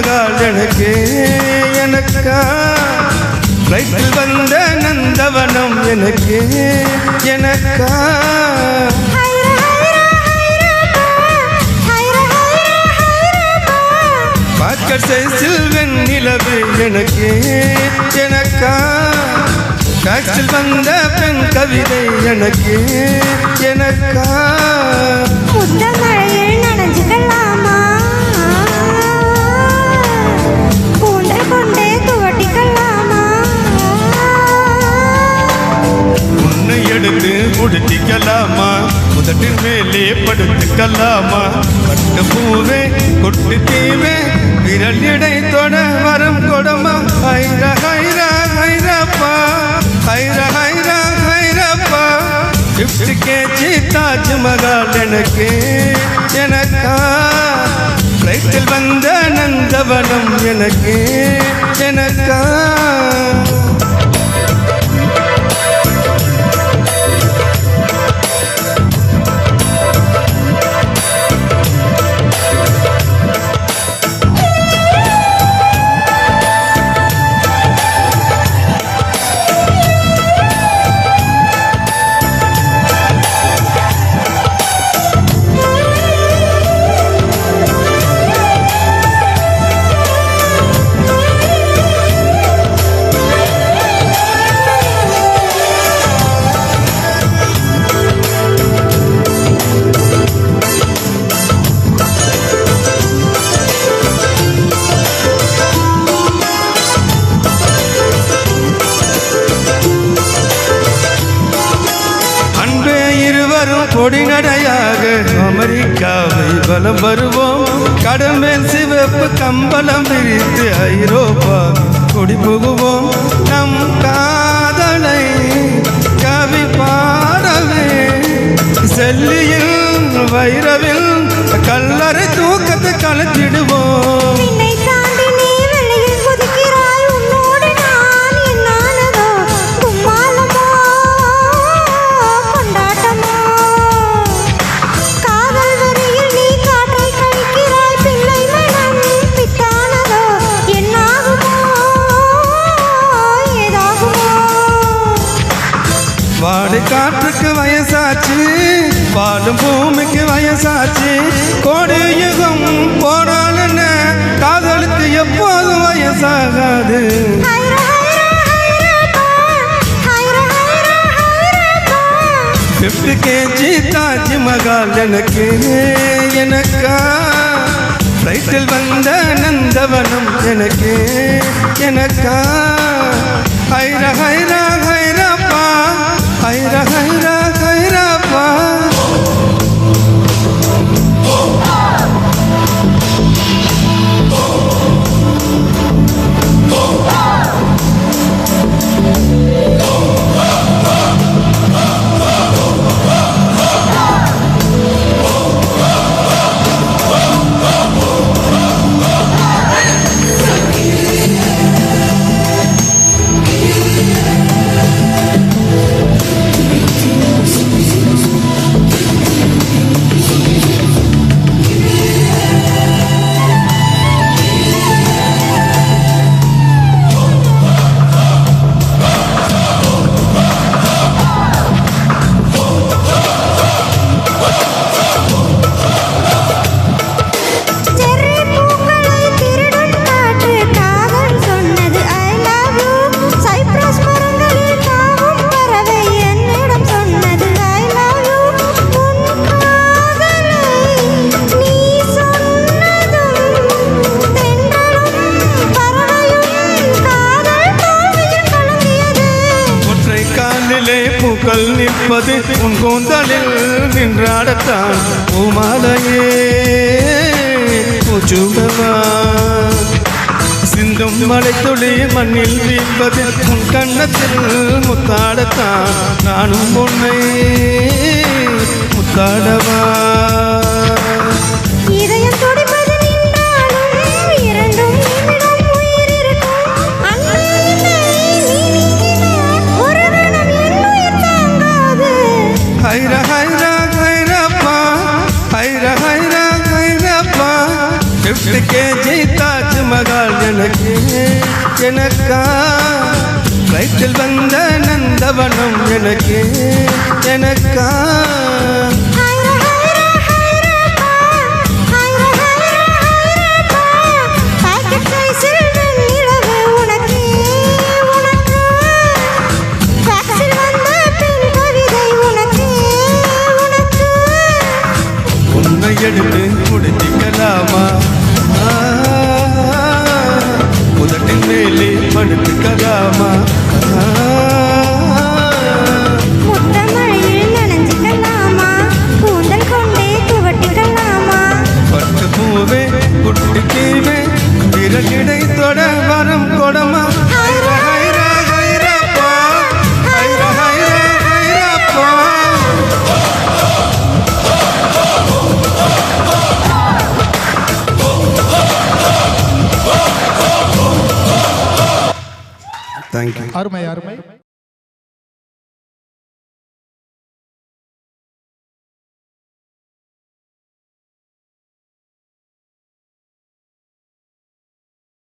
தாஜ்மஹால் எனக்கு? எனக்கா ஃப்ளைட்டில் வந்த நந்தவனம் எனக்கு எனக்கா? பாக்கெட் சைஸில் வெண்ணிலவு எனக்கு எனக்கா? டாக்ஸில் வந்த பெண் கவிதை எனக்கு எனக்கா? எடுத்து உடுத்திக்கலாமா முதட்டின் மேலே படுத்துக்கலாமா? பட்டு பூவே கொட்டு தீவே விரல் இடை தொட வரும் கொடமா? ஹைர ஹைர ஹைரப்பா. ஹைர ஹைர ஹைரப்பா. ஃபிஃப்டி கேஜி தாஜ்மஹால் எனக்கு எனக்கா? ஃப்ளைட்டில் வந்த நந்தவனம் எனக்கு எனக்கா? கொடிநடையாக அமெரிக்காவை பலம் வருவோம். கடமேல் சிவப்பு கம்பளம் விரித்து ஐரோப்பா கொடி புகுவோம். நம் காதலை கவி பாடவே. செல்லியில் வைரவில் கல்லறை தூக்கத்தை கலத்திடுவோம். வயசாச்சு வாழும் பூமிக்கு வயசாச்சு. கோடி யுகம் போனாலும் காதலுக்கு எப்போதும் வயசாகாது. ஹைரா ஹைரா ஹைரப்பா ஹைரா ஃபிஃப்டி கேஜி தாஜ்மஹால் எனக்கு எனக்கா? ஃப்ளைட்டில் வந்த நந்தவனம் எனக்கு எனக்கா? ஹைரா ஹைரா ஹை உன் கூந்தலில் நின்றாடத்தான். பூமாலையே பூச்சுடவா? சிந்தும் மலை துளி மண்ணில் வீழ்வது உன் கண்ணத்தில் முத்தாடத்தான். நானும் உன்னை முத்தாடவா? கேஜி தாஜ்மகால் எனக்கு எனக்கா? வயிற்றில் வந்த நந்தவனம் எனக்கு எனக்கா? எடுத்து முடிச்சிக்கலாமா? పడుతుకదామా தேங்க்யூ அருமை அருமை